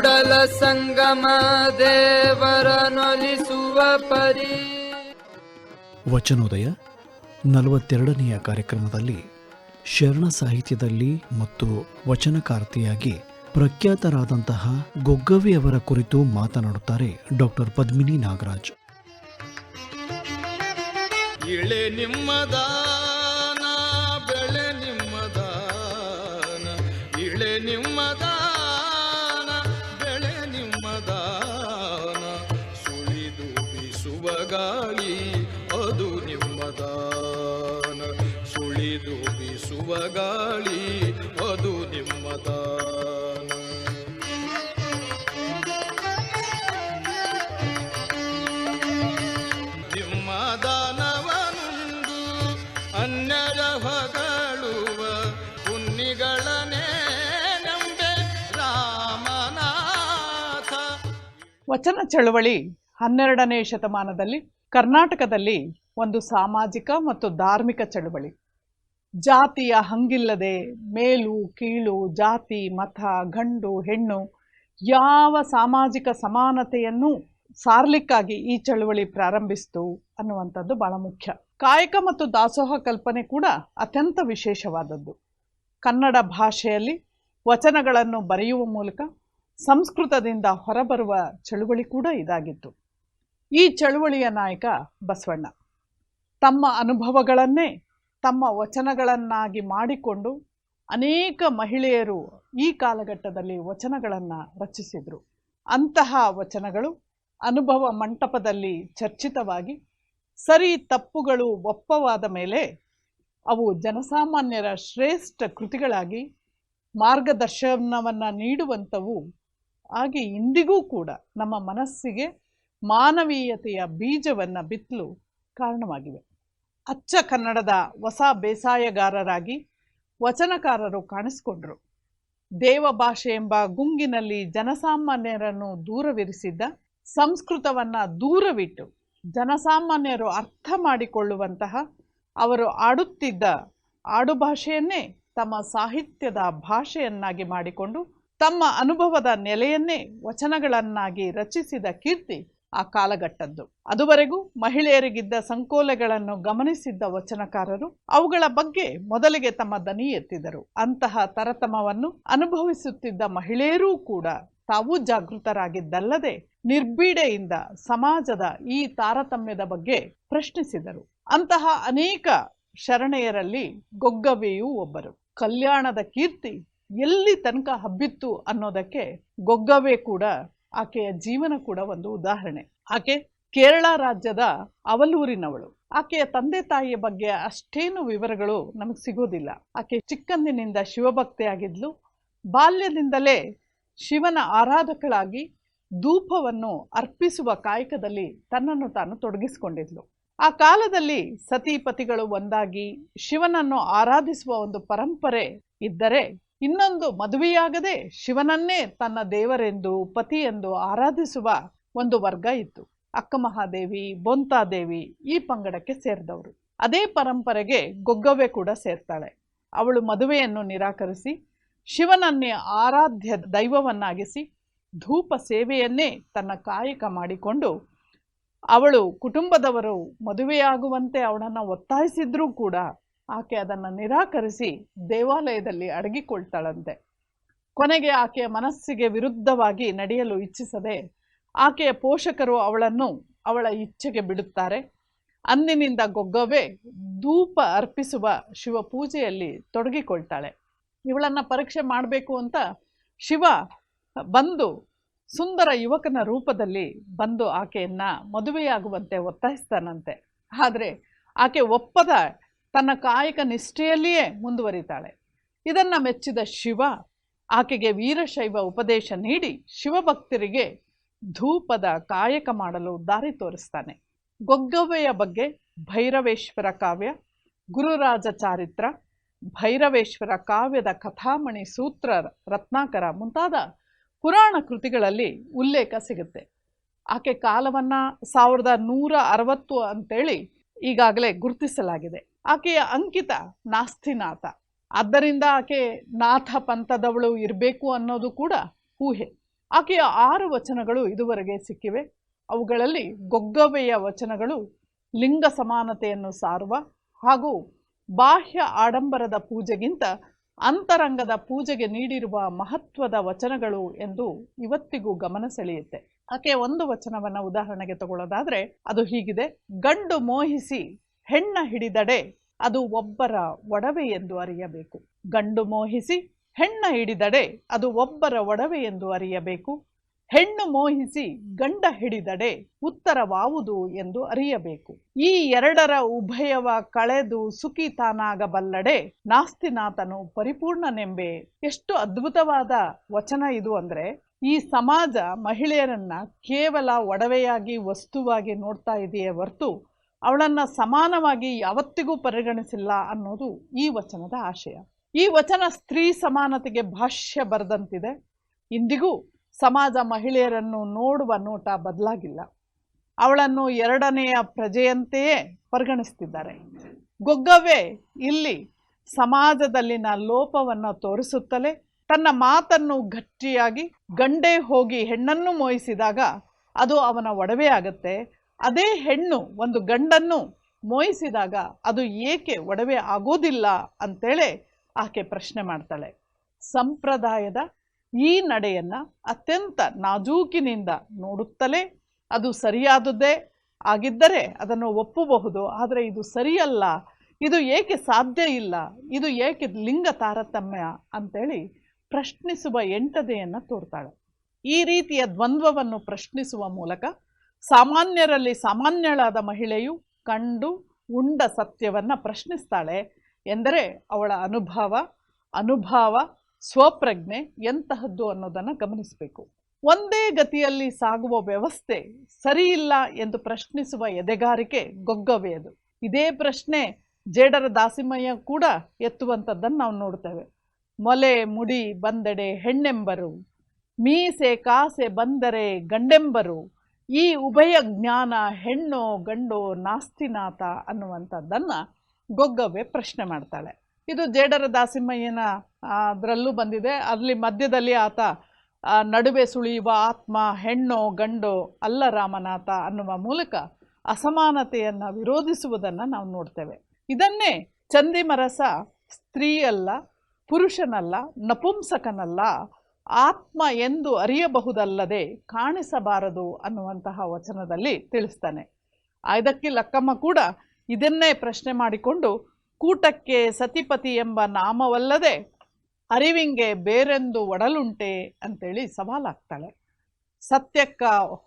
ಕೂಡಲ ಸಂಗಮ ದೇವರನೊಲಿಸುವ ಪರಿ. ವಚನೋದಯ ನಲವತ್ತೆರಡನೆಯ ಕಾರ್ಯಕ್ರಮದಲ್ಲಿ ಶರಣ ಸಾಹಿತ್ಯದಲ್ಲಿ ಮತ್ತು ವಚನಕಾರ್ತಿಯಾಗಿ ಪ್ರಖ್ಯಾತರಾದಂತಹ ಗೊಗ್ಗವಿಯವರ ಕುರಿತು ಮಾತನಾಡುತ್ತಾರೆ ಡಾಕ್ಟರ್ ಪದ್ಮಿನಿ ನಾಗರಾಜ್. ಇಳೆ ನಿಮ್ಮದಾನ ಗಾಳಿ ಅದು ನಿಮ್ಮದಾನ ವಚನ ಚಳವಳಿ ಹನ್ನೆರಡನೇ ಶತಮಾನದಲ್ಲಿ ಕರ್ನಾಟಕದಲ್ಲಿ ಒಂದು ಸಾಮಾಜಿಕ ಮತ್ತು ಧಾರ್ಮಿಕ ಚಳವಳಿ. ಜಾತಿಯ ಹಂಗಿಲ್ಲದೆ ಮೇಲು, ಕೀಳು, ಜಾತಿ, ಮತ, ಗಂಡು, ಹೆಣ್ಣು ಯಾವ ಸಾಮಾಜಿಕ ಸಮಾನತೆಯನ್ನು ಸಾರ್ಲಿಕ್ಕಾಗಿ ಈ ಚಳುವಳಿ ಪ್ರಾರಂಭಿಸಿತು ಅನ್ನುವಂಥದ್ದು ಬಹಳ ಮುಖ್ಯ. ಕಾಯಕ ಮತ್ತು ದಾಸೋಹ ಕಲ್ಪನೆ ಕೂಡ ಅತ್ಯಂತ ವಿಶೇಷವಾದದ್ದು. ಕನ್ನಡ ಭಾಷೆಯಲ್ಲಿ ವಚನಗಳನ್ನು ಬರೆಯುವ ಮೂಲಕ ಸಂಸ್ಕೃತದಿಂದ ಹೊರಬರುವ ಚಳುವಳಿ ಕೂಡ ಇದಾಗಿತ್ತು. ಈ ಚಳುವಳಿಯ ನಾಯಕ ಬಸವಣ್ಣ. ತಮ್ಮ ಅನುಭವಗಳನ್ನೇ ತಮ್ಮ ವಚನಗಳನ್ನಾಗಿ ಮಾಡಿಕೊಂಡು ಅನೇಕ ಮಹಿಳೆಯರು ಈ ಕಾಲಘಟ್ಟದಲ್ಲಿ ವಚನಗಳನ್ನು ರಚಿಸಿದರು. ಅಂತಹ ವಚನಗಳು ಅನುಭವ ಮಂಟಪದಲ್ಲಿ ಚರ್ಚಿತವಾಗಿ ಸರಿ ತಪ್ಪುಗಳು ಒಪ್ಪವಾದ ಮೇಲೆ ಅವು ಜನಸಾಮಾನ್ಯರ ಶ್ರೇಷ್ಠ ಕೃತಿಗಳಾಗಿ ಮಾರ್ಗದರ್ಶನವನ್ನು ನೀಡುವಂಥವು ಹಾಗೆ ಇಂದಿಗೂ ಕೂಡ ನಮ್ಮ ಮನಸ್ಸಿಗೆ ಮಾನವೀಯತೆಯ ಬೀಜವನ್ನು ಬಿತ್ತಲು ಕಾರಣವಾಗಿವೆ. ಅಚ್ಚ ಕನ್ನಡದ ಹೊಸ ಬೇಸಾಯಗಾರರಾಗಿ ವಚನಕಾರರು ಕಾಣಿಸಿಕೊಂಡರು. ದೇವ ಭಾಷೆ ಎಂಬ ಗುಂಗಿನಲ್ಲಿ ಜನಸಾಮಾನ್ಯರನ್ನು ದೂರವಿರಿಸಿದ್ದ ಸಂಸ್ಕೃತವನ್ನು ದೂರವಿಟ್ಟು ಜನಸಾಮಾನ್ಯರು ಅರ್ಥ ಮಾಡಿಕೊಳ್ಳುವಂತಹ ಅವರು ಆಡುತ್ತಿದ್ದ ಆಡುಭಾಷೆಯನ್ನೇ ತಮ್ಮ ಸಾಹಿತ್ಯದ ಭಾಷೆಯನ್ನಾಗಿ ಮಾಡಿಕೊಂಡು ತಮ್ಮ ಅನುಭವದ ನೆಲೆಯನ್ನೇ ವಚನಗಳನ್ನಾಗಿ ರಚಿಸಿದ ಕೀರ್ತಿ ಆ ಕಾಲಘಟ್ಟದ್ದು. ಅದುವರೆಗೂ ಮಹಿಳೆಯರಿಗಿದ್ದ ಸಂಕೋಲೆಗಳನ್ನು ಗಮನಿಸಿದ್ದ ವಚನಕಾರರು ಅವುಗಳ ಬಗ್ಗೆ ಮೊದಲಿಗೆ ತಮ್ಮ ದನಿ ಎತ್ತಿದರು. ಅಂತಹ ತರತಮವನ್ನು ಅನುಭವಿಸುತ್ತಿದ್ದ ಮಹಿಳೆಯರೂ ಕೂಡ ತಾವು ಜಾಗೃತರಾಗಿದ್ದಲ್ಲದೆ ನಿರ್ಬೀಡೆಯಿಂದ ಸಮಾಜದ ಈ ತಾರತಮ್ಯದ ಬಗ್ಗೆ ಪ್ರಶ್ನಿಸಿದರು. ಅಂತಹ ಅನೇಕ ಶರಣೆಯರಲ್ಲಿ ಗೊಗ್ಗವೆಯೂ ಒಬ್ಬರು. ಕಲ್ಯಾಣದ ಕೀರ್ತಿ ಎಲ್ಲಿ ತನಕ ಹಬ್ಬಿತ್ತು ಅನ್ನೋದಕ್ಕೆ ಗೊಗ್ಗವೆ ಕೂಡ ಆಕೆಯ ಜೀವನ ಕೂಡ ಒಂದು ಉದಾಹರಣೆ. ಆಕೆ ಕೇರಳ ರಾಜ್ಯದ ಅವಲೂರಿನವಳು. ಆಕೆಯ ತಂದೆ ತಾಯಿಯ ಬಗ್ಗೆ ಅಷ್ಟೇನು ವಿವರಗಳು ನಮಗೆ ಸಿಗೋದಿಲ್ಲ. ಆಕೆ ಚಿಕ್ಕಂದಿನಿಂದ ಶಿವಭಕ್ತೆಯಾಗಿದ್ಲು. ಬಾಲ್ಯದಿಂದಲೇ ಶಿವನ ಆರಾಧಕಳಾಗಿ ಧೂಪವನ್ನು ಅರ್ಪಿಸುವ ಕಾಯಕದಲ್ಲಿ ತನ್ನನ್ನು ತಾನು ತೊಡಗಿಸಿಕೊಂಡಿದ್ಲು. ಆ ಕಾಲದಲ್ಲಿ ಸತಿಪತಿಗಳು ಒಂದಾಗಿ ಶಿವನನ್ನು ಆರಾಧಿಸುವ ಒಂದು ಪರಂಪರೆ ಇದ್ದರೆ ಇನ್ನೊಂದು ಮದುವೆಯಾಗದೆ ಶಿವನನ್ನೇ ತನ್ನ ದೇವರೆಂದು, ಪತಿಯೆಂದು ಆರಾಧಿಸುವ ಒಂದು ವರ್ಗ ಇತ್ತು. ಅಕ್ಕಮಹಾದೇವಿ ಬೊಂತಾದೇವಿ ಈ ಪಂಗಡಕ್ಕೆ ಸೇರಿದವರು. ಅದೇ ಪರಂಪರೆಗೆ ಗೊಗ್ಗವ್ವೆ ಕೂಡ ಸೇರ್ತಾಳೆ. ಅವಳು ಮದುವೆಯನ್ನು ನಿರಾಕರಿಸಿ, ಶಿವನನ್ನೇ ಆರಾಧ್ಯ ದೈವವನ್ನಾಗಿಸಿ, ಧೂಪ ಸೇವೆಯನ್ನೇ ತನ್ನ ಕಾಯಕ ಮಾಡಿಕೊಂಡು ಅವಳು ಕುಟುಂಬದವರು ಮದುವೆಯಾಗುವಂತೆ ಅವಳನ್ನು ಒತ್ತಾಯಿಸಿದ್ರೂ ಕೂಡ ಆಕೆ ಅದನ್ನು ನಿರಾಕರಿಸಿ ದೇವಾಲಯದಲ್ಲಿ ಅಡಗಿಕೊಳ್ತಾಳಂತೆ. ಕೊನೆಗೆ ಆಕೆಯ ಮನಸ್ಸಿಗೆ ವಿರುದ್ಧವಾಗಿ ನಡೆಯಲು ಇಚ್ಛಿಸದೆ ಆಕೆಯ ಪೋಷಕರು ಅವಳನ್ನು ಅವಳ ಇಚ್ಛೆಗೆ ಬಿಡುತ್ತಾರೆ. ಅಂದಿನಿಂದ ಗೊಗ್ಗವೇ ಧೂಪ ಅರ್ಪಿಸುವ ಶಿವ ಪೂಜೆಯಲ್ಲಿ ತೊಡಗಿಕೊಳ್ತಾಳೆ. ಇವಳನ್ನು ಪರೀಕ್ಷೆ ಮಾಡಬೇಕು ಅಂತ ಶಿವ ಬಂದು ಸುಂದರ ಯುವಕನ ರೂಪದಲ್ಲಿ ಬಂದು ಆಕೆಯನ್ನ ಮದುವೆಯಾಗುವಂತೆ ಒತ್ತಾಯಿಸ್ತಾನಂತೆ. ಆದರೆ ಆಕೆ ಒಪ್ಪದ ತನ್ನ ಕಾಯಕ ನಿಷ್ಠೆಯಲ್ಲಿಯೇ ಮುಂದುವರಿತಾಳೆ. ಇದನ್ನು ಮೆಚ್ಚಿದ ಶಿವ ಆಕೆಗೆ ವೀರಶೈವ ಉಪದೇಶ ನೀಡಿ ಶಿವಭಕ್ತರಿಗೆ ಧೂಪದ ಕಾಯಕ ಮಾಡಲು ದಾರಿ ತೋರಿಸ್ತಾನೆ. ಗೊಗ್ಗವ್ವೆಯ ಬಗ್ಗೆ ಭೈರವೇಶ್ವರ ಕಾವ್ಯ, ಗುರುರಾಜ ಚಾರಿತ್ರ, ಭೈರವೇಶ್ವರ ಕಾವ್ಯದ ಕಥಾಮಣಿ ಸೂತ್ರ ರತ್ನಾಕರ ಮುಂತಾದ ಪುರಾಣ ಕೃತಿಗಳಲ್ಲಿ ಉಲ್ಲೇಖ ಸಿಗುತ್ತೆ. ಆಕೆ ಕಾಲವನ್ನು ಸಾವಿರದ ನೂರ ಅರವತ್ತು ಅಂತೇಳಿ ಈಗಾಗಲೇ ಗುರುತಿಸಲಾಗಿದೆ. ಆಕೆಯ ಅಂಕಿತ ನಾಸ್ತಿನಾಥ. ಆದ್ದರಿಂದ ಆಕೆ ನಾಥ ಪಂಥದವಳು ಇರಬೇಕು ಅನ್ನೋದು ಕೂಡ ಊಹೆ. ಆಕೆಯ ಆರು ವಚನಗಳು ಇದುವರೆಗೆ ಸಿಕ್ಕಿವೆ. ಅವುಗಳಲ್ಲಿ ಗೊಗ್ಗವೆಯ ವಚನಗಳು, ಲಿಂಗ ಸಮಾನತೆಯನ್ನು ಸಾರುವ ಹಾಗೂ ಬಾಹ್ಯ ಆಡಂಬರದ ಪೂಜೆಗಿಂತ ಅಂತರಂಗದ ಪೂಜೆಗೆ ನೀಡಿರುವ ಮಹತ್ವದ ವಚನಗಳು ಎಂದು ಇವತ್ತಿಗೂ ಗಮನ ಸೆಳೆಯುತ್ತೆ. ಆಕೆ ಒಂದು ವಚನವನ್ನು ಉದಾಹರಣೆಗೆ ತಗೊಳ್ಳೋದಾದ್ರೆ, ಅದು ಹೀಗಿದೆ, ಗಂಡು ಮೋಹಿಸಿ ಹೆಣ್ಣ ಹಿಡಿದಡೆ, ಅದು ಒಬ್ಬರ ಒಡವೆ ಎಂದು ಅರಿಯಬೇಕು. ಗಂಡು ಮೋಹಿಸಿ ಹೆಣ್ಣ ಹಿಡಿದಡೆ, ಅದು ಒಬ್ಬರ ಒಡವೆ ಎಂದು ಅರಿಯಬೇಕು. ಹೆಣ್ಣು ಮೋಹಿಸಿ ಗಂಡ ಹಿಡಿದಡೆ ಉತ್ತರವಾವುದು ಎಂದು ಅರಿಯಬೇಕು. ಈ ಎರಡರ ಉಭಯವ ಕಳೆದು ಸುಖಿ ತಾನಾಗಬಲ್ಲಡೆ ನಾಸ್ತಿನಾಥನು ಪರಿಪೂರ್ಣನೆಂಬೆ. ಎಷ್ಟು ಅದ್ಭುತವಾದ ವಚನ ಇದು ಅಂದ್ರೆ, ಈ ಸಮಾಜ ಮಹಿಳೆಯರನ್ನ ಕೇವಲ ಒಡವೆಯಾಗಿ, ವಸ್ತುವಾಗಿ ನೋಡ್ತಾ ಇದೆಯೇ ಹೊರತು ಅವಳನ್ನ ಸಮಾನವಾಗಿ ಯಾವತ್ತಿಗೂ ಪರಿಗಣಿಸಿಲ್ಲ ಅನ್ನೋದು ಈ ವಚನದ ಆಶಯ. ಈ ವಚನ ಸ್ತ್ರೀ ಸಮಾನತೆಗೆ ಭಾಷ್ಯ ಬರೆದಂತಿದೆ. ಇಂದಿಗೂ ಸಮಾಜ ಮಹಿಳೆಯರನ್ನು ನೋಡುವ ನೋಟ ಬದಲಾಗಿಲ್ಲ. ಅವಳನ್ನು ಎರಡನೆಯ ಪ್ರಜೆಯಂತೆಯೇ ಪರಿಗಣಿಸ್ತಿದ್ದಾರೆ. ಗೊಗ್ಗವೇ ಇಲ್ಲಿ ಸಮಾಜದಲ್ಲಿನ ಲೋಪವನ್ನು ತೋರಿಸುತ್ತಲೇ ತನ್ನ ಮಾತನ್ನು ಗಟ್ಟಿಯಾಗಿ ಗಂಡೇ ಹೋಗಿ ಹೆಣ್ಣನ್ನು ಮೋಯಿಸಿದಾಗ ಅದು ಅವನ ಒಡವೆ ಆಗತ್ತೆ. ಅದೇ ಹೆಣ್ಣು ಒಂದು ಗಂಡನ್ನು ಮೋಯಿಸಿದಾಗ ಅದು ಏಕೆ ಒಡವೆ ಆಗೋದಿಲ್ಲ ಅಂತೇಳಿ ಆಕೆ ಪ್ರಶ್ನೆ ಮಾಡ್ತಾಳೆ. ಸಂಪ್ರದಾಯದ ಈ ನಡೆಯನ್ನು ಅತ್ಯಂತ ನಾಜೂಕಿನಿಂದ ನೋಡುತ್ತಲೇ ಅದು ಸರಿಯಾದುದೇ ಆಗಿದ್ದರೆ ಅದನ್ನು ಒಪ್ಪಬಹುದು. ಆದರೆ ಇದು ಸರಿಯಲ್ಲ. ಇದು ಏಕೆ ಸಾಧ್ಯ ಇಲ್ಲ? ಇದು ಏಕೆ ಲಿಂಗ ತಾರತಮ್ಯ ಅಂತೇಳಿ ಪ್ರಶ್ನಿಸುವ ಎಂಟದೆಯನ್ನು ತೋರ್ತಾಳೆ. ಈ ರೀತಿಯ ದ್ವಂದ್ವವನ್ನು ಪ್ರಶ್ನಿಸುವ ಮೂಲಕ ಸಾಮಾನ್ಯರಲ್ಲಿ ಸಾಮಾನ್ಯಳಾದ ಮಹಿಳೆಯು ಕಂಡು ಉಂಡ ಸತ್ಯವನ್ನು ಪ್ರಶ್ನಿಸ್ತಾಳೆ ಎಂದರೆ ಅವಳ ಅನುಭವ, ಅನುಭಾವ ಸ್ವಪ್ರಜ್ಞೆ ಎಂತಹದ್ದು ಅನ್ನೋದನ್ನು ಗಮನಿಸಬೇಕು. ಒಂದೇ ಗತಿಯಲ್ಲಿ ಸಾಗುವ ವ್ಯವಸ್ಥೆ ಸರಿಯಿಲ್ಲ ಎಂದು ಪ್ರಶ್ನಿಸುವ ಎದೆಗಾರಿಕೆ ಗೊಗ್ಗವೆಯದು ಇದೇ ಪ್ರಶ್ನೆ ಜೇಡರ ದಾಸಿಮಯ್ಯ ಕೂಡ ಎತ್ತುವಂಥದ್ದನ್ನು ನಾವು ನೋಡ್ತೇವೆ. ಮೊಲೆ ಮುಡಿ ಬಂದೆಡೆ ಹೆಣ್ಣೆಂಬರು, ಮೀಸೆ ಕಾಸೆ ಬಂದರೆ ಗಂಡೆಂಬರು, ಈ ಉಭಯ ಜ್ಞಾನ ಹೆಣ್ಣೋ ಗಂಡೋ ನಾಸ್ತಿನಾಥ ಅನ್ನುವಂಥದ್ದನ್ನು ಗೊಗ್ಗವೇ ಪ್ರಶ್ನೆ ಮಾಡ್ತಾಳೆ. ಇದು ಜೇಡರ ದಾಸಿಮಯ್ಯನ ಅದರಲ್ಲೂ ಬಂದಿದೆ. ಅಲ್ಲಿ ಮಧ್ಯದಲ್ಲಿ ಆತ ನಡುವೆ ಸುಳಿಯುವ ಆತ್ಮ, ಹೆಣ್ಣು, ಗಂಡು, ಅಲ್ಲ ರಾಮನಾಥ ಅನ್ನುವ ಮೂಲಕ ಅಸಮಾನತೆಯನ್ನು ವಿರೋಧಿಸುವುದನ್ನು ನಾವು ನೋಡ್ತೇವೆ. ಇದನ್ನೇ ಚಂದಿಮರಸ ಸ್ತ್ರೀಯಲ್ಲ, ಪುರುಷನಲ್ಲ, ನಪುಂಸಕನಲ್ಲ, ಆತ್ಮ ಎಂದು ಅರಿಯಬಹುದಲ್ಲದೆ ಕಾಣಿಸಬಾರದು ಅನ್ನುವಂತಹ ವಚನದಲ್ಲಿ ತಿಳಿಸ್ತಾನೆ. ಇದಕ್ಕೆ ಲಕ್ಕಮ್ಮ ಕೂಡ ಇದನ್ನೇ ಪ್ರಶ್ನೆ ಮಾಡಿಕೊಂಡು ಕೂಟಕ್ಕೆ ಸತಿಪತಿ ಎಂಬ ನಾಮವಲ್ಲದೆ ಅರಿವಿಂಗೆ ಬೇರೆಂದು ಒಡಲುಂಟೆ ಅಂತೇಳಿ ಸವಾಲಾಗ್ತಾಳೆ. ಸತ್ಯಕ್ಕ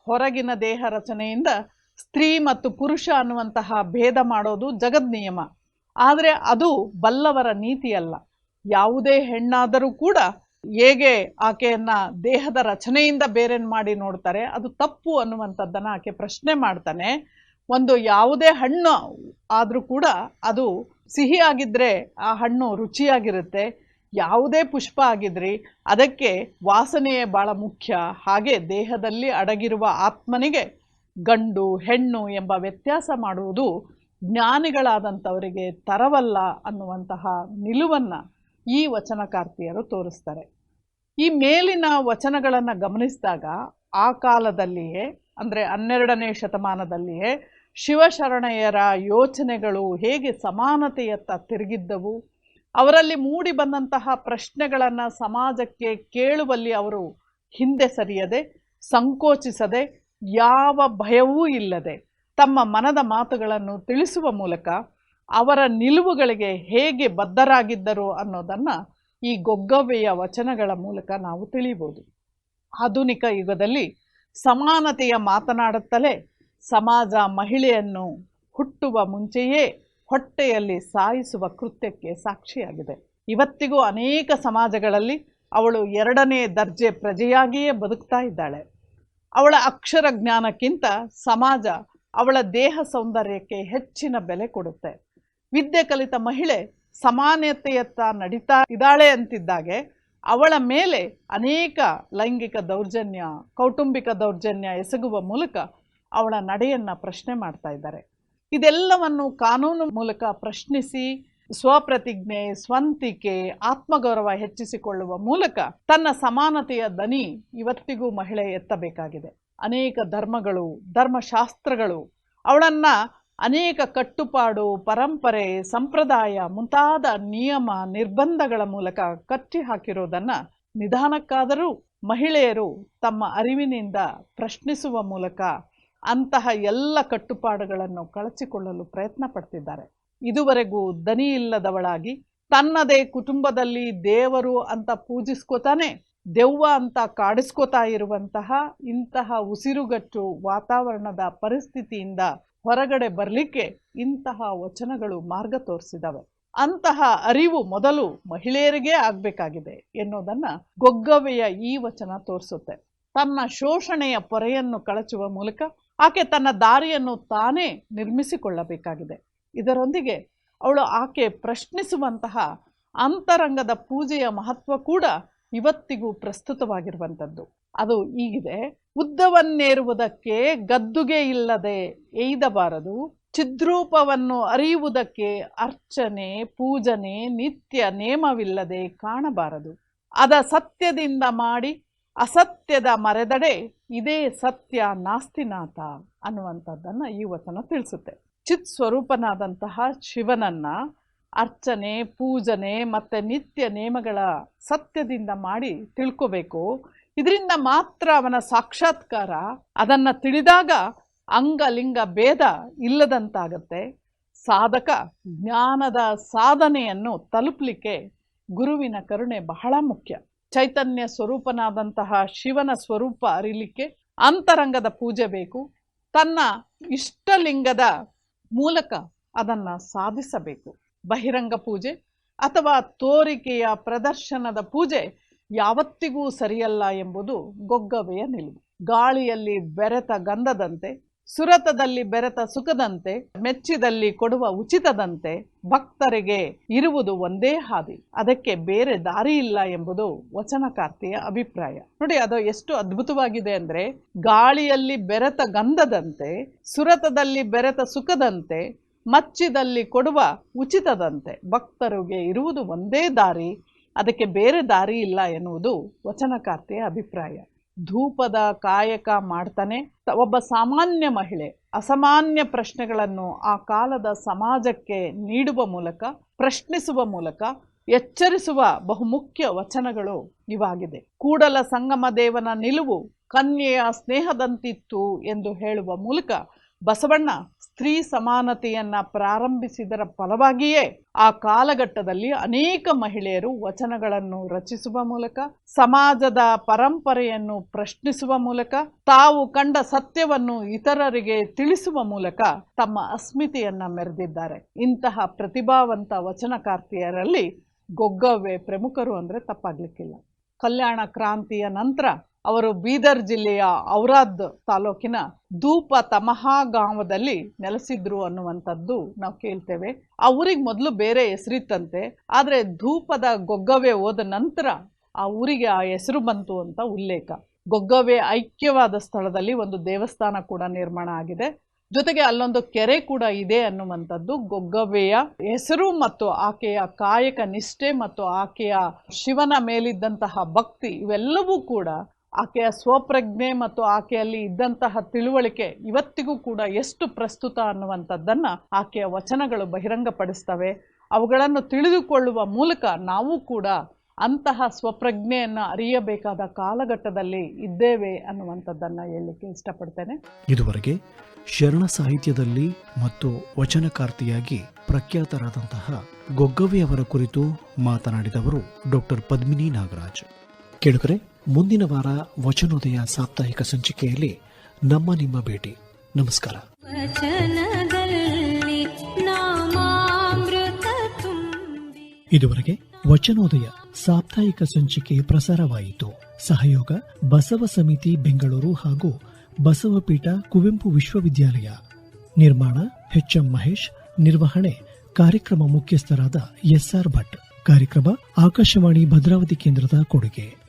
ಹೊರಗಿನ ದೇಹ ರಚನೆಯಿಂದ ಸ್ತ್ರೀ ಮತ್ತು ಪುರುಷ ಅನ್ನುವಂತಹ ಭೇದ ಮಾಡೋದು ಜಗದ್ ನಿಯಮ ಆದರೆ ಅದು ಬಲ್ಲವರ ನೀತಿಯಲ್ಲ. ಯಾವುದೇ ಹೆಣ್ಣಾದರೂ ಕೂಡ ಹೇಗೆ ಆಕೆಯನ್ನ ದೇಹದ ರಚನೆಯಿಂದ ಬೇರೆನ್ ಮಾಡಿ ನೋಡ್ತಾರೆ, ಅದು ತಪ್ಪು ಅನ್ನುವಂಥದ್ದನ್ನು ಆಕೆ ಪ್ರಶ್ನೆ ಮಾಡ್ತಾನೆ. ಒಂದು ಯಾವುದೇ ಹಣ್ಣು ಆದರೂ ಕೂಡ ಅದು ಸಿಹಿಯಾಗಿದ್ದರೆ ಆ ಹಣ್ಣು ರುಚಿಯಾಗಿರುತ್ತೆ. ಯಾವುದೇ ಪುಷ್ಪ ಆಗಿದ್ರಿ, ಅದಕ್ಕೆ ವಾಸನೆಯೇ ಭಾಳ ಮುಖ್ಯ. ಹಾಗೆ ದೇಹದಲ್ಲಿ ಅಡಗಿರುವ ಆತ್ಮನಿಗೆ ಗಂಡು, ಹೆಣ್ಣು ಎಂಬ ವ್ಯತ್ಯಾಸ ಮಾಡುವುದು ಜ್ಞಾನಿಗಳಾದಂಥವರಿಗೆ ತರವಲ್ಲ ಅನ್ನುವಂತಹ ನಿಲುವನ್ನು ಈ ವಚನಕಾರ್ತಿಯರು ತೋರಿಸ್ತಾರೆ. ಈ ಮೇಲಿನ ವಚನಗಳನ್ನು ಗಮನಿಸಿದಾಗ ಆ ಕಾಲದಲ್ಲಿಯೇ, ಅಂದರೆ ಹನ್ನೆರಡನೇ ಶತಮಾನದಲ್ಲಿಯೇ ಶಿವಶರಣೆಯರ ಯೋಚನೆಗಳು ಹೇಗೆ ಸಮಾನತೆಯತ್ತ ತಿರುಗಿದ್ದವು? ಅವರಲ್ಲಿ ಮೂಡಿ ಬಂದಂತಹ ಪ್ರಶ್ನೆಗಳನ್ನು ಸಮಾಜಕ್ಕೆ ಕೇಳುವಲ್ಲಿ ಅವರು ಹಿಂದೆ ಸರಿಯದೆ, ಸಂಕೋಚಿಸದೆ, ಯಾವ ಭಯವೂ ಇಲ್ಲದೆ ತಮ್ಮ ಮನದ ಮಾತುಗಳನ್ನು ತಿಳಿಸುವ ಮೂಲಕ ಅವರ ನಿಲುವುಗಳಿಗೆ ಹೇಗೆ ಬದ್ಧರಾಗಿದ್ದರು ಅನ್ನೋದನ್ನು ಈ ಗೊಗ್ಗವ್ವೆಯ ವಚನಗಳ ಮೂಲಕ ನಾವು ತಿಳಿಯಬಹುದು ಆಧುನಿಕ ಯುಗದಲ್ಲಿ ಸಮಾನತೆಯ ಮಾತನಾಡುತ್ತಲೇ ಸಮಾಜ ಮಹಿಳೆಯನ್ನು ಹುಟ್ಟುವ ಮುಂಚೆಯೇ ಹೊಟ್ಟೆಯಲ್ಲಿ ಸಾಯಿಸುವ ಕೃತ್ಯಕ್ಕೆ ಸಾಕ್ಷಿಯಾಗಿದೆ. ಇವತ್ತಿಗೂ ಅನೇಕ ಸಮಾಜಗಳಲ್ಲಿ ಅವಳು ಎರಡನೇ ದರ್ಜೆ ಪ್ರಜೆಯಾಗಿಯೇ ಬದುಕ್ತಾ ಇದ್ದಾಳೆ. ಅವಳ ಅಕ್ಷರ ಜ್ಞಾನಕ್ಕಿಂತ ಸಮಾಜ ಅವಳ ದೇಹ ಸೌಂದರ್ಯಕ್ಕೆ ಹೆಚ್ಚಿನ ಬೆಲೆ ಕೊಡುತ್ತೆ. ವಿದ್ಯೆ ಕಲಿತ ಮಹಿಳೆ ಸಮಾನತೆಯತ್ತ ನಡೀತಾ ಇದ್ದಾಳೆ ಅಂತಿದ್ದಾಗೆ ಅವಳ ಮೇಲೆ ಅನೇಕ ಲೈಂಗಿಕ ದೌರ್ಜನ್ಯ, ಕೌಟುಂಬಿಕ ದೌರ್ಜನ್ಯ ಎಸಗುವ ಮೂಲಕ ಅವಳ ನಡೆಯನ್ನು ಪ್ರಶ್ನೆ ಮಾಡ್ತಾ ಇದ್ದಾರೆ. ಇದೆಲ್ಲವನ್ನು ಕಾನೂನು ಮೂಲಕ ಪ್ರಶ್ನಿಸಿ, ಸ್ವಪ್ರತಿಜ್ಞೆ, ಸ್ವಂತಿಕೆ, ಆತ್ಮಗೌರವ ಹೆಚ್ಚಿಸಿಕೊಳ್ಳುವ ಮೂಲಕ ತನ್ನ ಸಮಾನತೆಯ ದನಿ ಇವತ್ತಿಗೂ ಮಹಿಳೆ ಎತ್ತಬೇಕಾಗಿದೆ. ಅನೇಕ ಧರ್ಮಗಳು, ಧರ್ಮಶಾಸ್ತ್ರಗಳು ಅವಳನ್ನು ಅನೇಕ ಕಟ್ಟುಪಾಡು, ಪರಂಪರೆ, ಸಂಪ್ರದಾಯ ಮುಂತಾದ ನಿಯಮ, ನಿರ್ಬಂಧಗಳ ಮೂಲಕ ಕಟ್ಟಿ ಹಾಕಿರೋದನ್ನು ನಿಧಾನಕ್ಕಾದರೂ ಮಹಿಳೆಯರು ತಮ್ಮ ಅರಿವಿನಿಂದ ಪ್ರಶ್ನಿಸುವ ಮೂಲಕ ಅಂತಹ ಎಲ್ಲ ಕಟ್ಟುಪಾಡುಗಳನ್ನು ಕಳಚಿಕೊಳ್ಳಲು ಪ್ರಯತ್ನ ಪಡ್ತಿದ್ದಾರೆ. ಇದುವರೆಗೂ ದನಿ ಇಲ್ಲದವಳಾಗಿ ತನ್ನದೇ ಕುಟುಂಬದಲ್ಲಿ ದೇವರು ಅಂತ ಪೂಜಿಸ್ಕೋತಾನೆ ದೆವ್ವ ಅಂತ ಕಾಡಿಸ್ಕೋತಾ ಇರುವಂತಹ ಇಂತಹ ಉಸಿರುಗಟ್ಟು ವಾತಾವರಣದ ಪರಿಸ್ಥಿತಿಯಿಂದ ಹೊರಗಡೆ ಬರಲಿಕ್ಕೆ ಇಂತಹ ವಚನಗಳು ಮಾರ್ಗ ತೋರಿಸಿದವೆ. ಅಂತಹ ಅರಿವು ಮೊದಲು ಮಹಿಳೆಯರಿಗೇ ಆಗಬೇಕಾಗಿದೆ ಎನ್ನುವುದನ್ನು ಗೊಗ್ಗವೆಯ ಈ ವಚನ ತೋರಿಸುತ್ತೆ. ತನ್ನ ಶೋಷಣೆಯ ಪೊರೆಯನ್ನು ಕಳಚುವ ಮೂಲಕ ಆಕೆ ತನ್ನ ದಾರಿಯನ್ನು ತಾನೇ ನಿರ್ಮಿಸಿಕೊಳ್ಳಬೇಕಾಗಿದೆ. ಇದರೊಂದಿಗೆ ಅವಳು ಆಕೆ ಪ್ರಶ್ನಿಸುವಂತಹ ಅಂತರಂಗದ ಪೂಜೆಯ ಮಹತ್ವ ಕೂಡ ಇವತ್ತಿಗೂ ಪ್ರಸ್ತುತವಾಗಿರುವಂಥದ್ದು. ಅದು ಈಗಿದೆ ಉದ್ದವನ್ನೇರುವುದಕ್ಕೆ ಗದ್ದುಗೆ ಇಲ್ಲದೆ ಎಯ್ದಬಾರದು. ಚಿದ್ರೂಪವನ್ನು ಅರಿಯುವುದಕ್ಕೆ ಅರ್ಚನೆ, ಪೂಜನೆ, ನಿತ್ಯ ನೇಮವಿಲ್ಲದೆ ಕಾಣಬಾರದು. ಅದ ಸತ್ಯದಿಂದ ಮಾಡಿ ಅಸತ್ಯದ ಮರೆದಡೆ ಇದೇ ಸತ್ಯ ನಾಸ್ತಿನಾಥ ಅನ್ನುವಂಥದ್ದನ್ನು ಈ ವಚನ ತಿಳಿಸುತ್ತೆ. ಚಿತ್ ಸ್ವರೂಪನಾದಂತಹ ಶಿವನನ್ನ ಅರ್ಚನೆ, ಪೂಜನೆ ಮತ್ತು ನಿತ್ಯ ನೇಮಗಳ ಸತ್ಯದಿಂದ ಮಾಡಿ ತಿಳ್ಕೋಬೇಕು. ಇದರಿಂದ ಮಾತ್ರ ಅವನ ಸಾಕ್ಷಾತ್ಕಾರ, ಅದನ್ನು ತಿಳಿದಾಗ ಅಂಗಲಿಂಗ ಭೇದ ಇಲ್ಲದಂತಾಗತ್ತೆ. ಸಾಧಕ ಜ್ಞಾನದ ಸಾಧನೆಯನ್ನು ತಲುಪಲಿಕ್ಕೆ ಗುರುವಿನ ಕರುಣೆ ಬಹಳ ಮುಖ್ಯ. ಚೈತನ್ಯ ಸ್ವರೂಪನಾದಂತಹ ಶಿವನ ಸ್ವರೂಪ ಅರಿಲಿಕ್ಕೆ ಅಂತರಂಗದ ಪೂಜೆ ಬೇಕು. ತನ್ನ ಇಷ್ಟಲಿಂಗದ ಮೂಲಕ ಅದನ್ನು ಸಾಧಿಸಬೇಕು. ಬಹಿರಂಗ ಪೂಜೆ ಅಥವಾ ತೋರಿಕೆಯ ಪ್ರದರ್ಶನದ ಪೂಜೆ ಯಾವತ್ತಿಗೂ ಸರಿಯಲ್ಲ ಎಂಬುದು ಗೊಗ್ಗವೆಯ ನಿಲುವು. ಗಾಳಿಯಲ್ಲಿ ಬೆರೆತ ಗಂಧದಂತೆ ಸುರತದಲ್ಲಿ ಬೆರೆತ ಸುಖದಂತೆ, ಮೆಚ್ಚಿದಲ್ಲಿ ಕೊಡುವ ಉಚಿತದಂತೆ ಭಕ್ತರಿಗೆ ಇರುವುದು ಒಂದೇ ಹಾದಿ. ಅದಕ್ಕೆ ಬೇರೆ ದಾರಿ ಇಲ್ಲ ಎಂಬುದು ವಚನಕಾರ್ತಿಯ ಅಭಿಪ್ರಾಯ. ನೋಡಿ, ಅದು ಎಷ್ಟು ಅದ್ಭುತವಾಗಿದೆ ಅಂದ್ರೆ, ಗಾಳಿಯಲ್ಲಿ ಬೆರೆತ ಗಂಧದಂತೆ, ಸುರತದಲ್ಲಿ ಬೆರೆತ ಸುಖದಂತೆ, ಮಚ್ಚಿದಲ್ಲಿ ಕೊಡುವ ಉಚಿತದಂತೆ ಭಕ್ತರಿಗೆ ಇರುವುದು ಒಂದೇ ದಾರಿ, ಅದಕ್ಕೆ ಬೇರೆ ದಾರಿ ಇಲ್ಲ ಎನ್ನುವುದು ವಚನಕಾರ್ತಿಯ ಅಭಿಪ್ರಾಯ. ಧೂಪದ ಕಾಯಕ ಮಾಡ್ತಾನೆ. ಒಬ್ಬ ಸಾಮಾನ್ಯ ಮಹಿಳೆ ಅಸಾಮಾನ್ಯ ಪ್ರಶ್ನೆಗಳನ್ನು ಆ ಕಾಲದ ಸಮಾಜಕ್ಕೆ ನೀಡುವ ಮೂಲಕ, ಪ್ರಶ್ನಿಸುವ ಮೂಲಕ ಎಚ್ಚರಿಸುವ ಬಹುಮುಖ್ಯ ವಚನಗಳು ಇವಾಗಿದೆ. ಕೂಡಲ ಸಂಗಮ ದೇವನ ನಿಲುವು ಕನ್ಯೆಯ ಸ್ನೇಹದಂತಿತ್ತು ಎಂದು ಹೇಳುವ ಮೂಲಕ ಬಸವಣ್ಣ ಸ್ತ್ರೀ ಸಮಾನತೆಯನ್ನು ಪ್ರಾರಂಭಿಸಿದರ ಫಲವಾಗಿಯೇ ಆ ಕಾಲಘಟ್ಟದಲ್ಲಿ ಅನೇಕ ಮಹಿಳೆಯರು ವಚನಗಳನ್ನು ರಚಿಸುವ ಮೂಲಕ, ಸಮಾಜದ ಪರಂಪರೆಯನ್ನು ಪ್ರಶ್ನಿಸುವ ಮೂಲಕ, ತಾವು ಕಂಡ ಸತ್ಯವನ್ನು ಇತರರಿಗೆ ತಿಳಿಸುವ ಮೂಲಕ ತಮ್ಮ ಅಸ್ಮಿತೆಯನ್ನು ಮೆರೆದಿದ್ದಾರೆ. ಇಂತಹ ಪ್ರತಿಭಾವಂತ ವಚನಕಾರ್ತಿಯರಲ್ಲಿ ಗೊಗ್ಗವ್ವೆ ಪ್ರಮುಖರು ಅಂದರೆ ತಪ್ಪಾಗಲಿಕ್ಕಿಲ್ಲ. ಕಲ್ಯಾಣ ಕ್ರಾಂತಿಯ ನಂತರ ಅವರು ಬೀದರ್ ಜಿಲ್ಲೆಯ ಔರಾದ್ ತಾಲೂಕಿನ ಧೂಪ ತಮಹಾ ಗ್ರಾಮದಲ್ಲಿ ನೆಲೆಸಿದ್ರು ಅನ್ನುವಂಥದ್ದು ನಾವು ಕೇಳ್ತೇವೆ. ಆ ಊರಿಗೆ ಮೊದಲು ಬೇರೆ ಹೆಸರಿತ್ತಂತೆ, ಆದರೆ ಧೂಪದ ಗೊಗ್ಗವೆ ಹೋದ ನಂತರ ಆ ಊರಿಗೆ ಆ ಹೆಸರು ಬಂತು ಅಂತ ಉಲ್ಲೇಖ. ಗೊಗ್ಗವೆ ಐಕ್ಯವಾದ ಸ್ಥಳದಲ್ಲಿ ಒಂದು ದೇವಸ್ಥಾನ ಕೂಡ ನಿರ್ಮಾಣ ಆಗಿದೆ. ಜೊತೆಗೆ ಅಲ್ಲೊಂದು ಕೆರೆ ಕೂಡ ಇದೆ ಅನ್ನುವಂಥದ್ದು ಗೊಗ್ಗವೆಯ ಹೆಸರು ಮತ್ತು ಆಕೆಯ ಕಾಯಕ ನಿಷ್ಠೆ ಮತ್ತು ಆಕೆಯ ಶಿವನ ಮೇಲಿದ್ದಂತಹ ಭಕ್ತಿ ಇವೆಲ್ಲವೂ ಕೂಡ ಆಕೆಯ ಸ್ವಪ್ರಜ್ಞೆ ಮತ್ತು ಆಕೆಯಲ್ಲಿ ಇದ್ದಂತಹ ತಿಳುವಳಿಕೆ ಇವತ್ತಿಗೂ ಕೂಡ ಎಷ್ಟು ಪ್ರಸ್ತುತ ಅನ್ನುವಂಥದ್ದನ್ನು ಆಕೆಯ ವಚನಗಳು ಬಹಿರಂಗಪಡಿಸ್ತವೆ. ಅವುಗಳನ್ನು ತಿಳಿದುಕೊಳ್ಳುವ ಮೂಲಕ ನಾವು ಕೂಡ ಅಂತಹ ಸ್ವಪ್ರಜ್ಞೆಯನ್ನು ಅರಿಯಬೇಕಾದ ಕಾಲಘಟ್ಟದಲ್ಲಿ ಇದ್ದೇವೆ ಅನ್ನುವಂಥದ್ದನ್ನು ಹೇಳಲಿಕ್ಕೆ ಇಷ್ಟಪಡ್ತೇನೆ. ಇದುವರೆಗೆ ಶರಣ ಸಾಹಿತ್ಯದಲ್ಲಿ ಮತ್ತು ವಚನಕಾರ್ತಿಯಾಗಿ ಪ್ರಖ್ಯಾತರಾದಂತಹ ಗೊಗ್ಗವಿಯವರ ಕುರಿತು ಮಾತನಾಡಿದವರು ಡಾಕ್ಟರ್ ಪದ್ಮಿನಿ ನಾಗರಾಜ್. ಕೇಳುಗರೆ ಮುಂದಿನ ವಾರ ವಚನೋದಯ ಸಾಪ್ತಾಹಿಕ ಸಂಚಿಕೆಯಲ್ಲಿ ನಮ್ಮ ನಿಮ್ಮ ಭೇಟಿ. ನಮಸ್ಕಾರ. ಇದುವರೆಗೆ ವಚನೋದಯ ಸಾಪ್ತಾಹಿಕ ಸಂಚಿಕೆ ಪ್ರಸಾರವಾಯಿತು. ಸಹಯೋಗ ಬಸವ ಸಮಿತಿ ಬೆಂಗಳೂರು ಹಾಗೂ ಬಸವಪೀಠ ಕುವೆಂಪು ವಿಶ್ವವಿದ್ಯಾಲಯ. ನಿರ್ಮಾಣ ಎಚ್ಎಂ ಮಹೇಶ್ ನಿರ್ವಹಣೆ ಕಾರ್ಯಕ್ರಮ ಮುಖ್ಯಸ್ಥರಾದ ಎಸ್ಆರ್ ಭಟ್. ಕಾರ್ಯಕ್ರಮ ಆಕಾಶವಾಣಿ ಭದ್ರಾವತಿ ಕೇಂದ್ರದ ಕೊಡುಗೆ.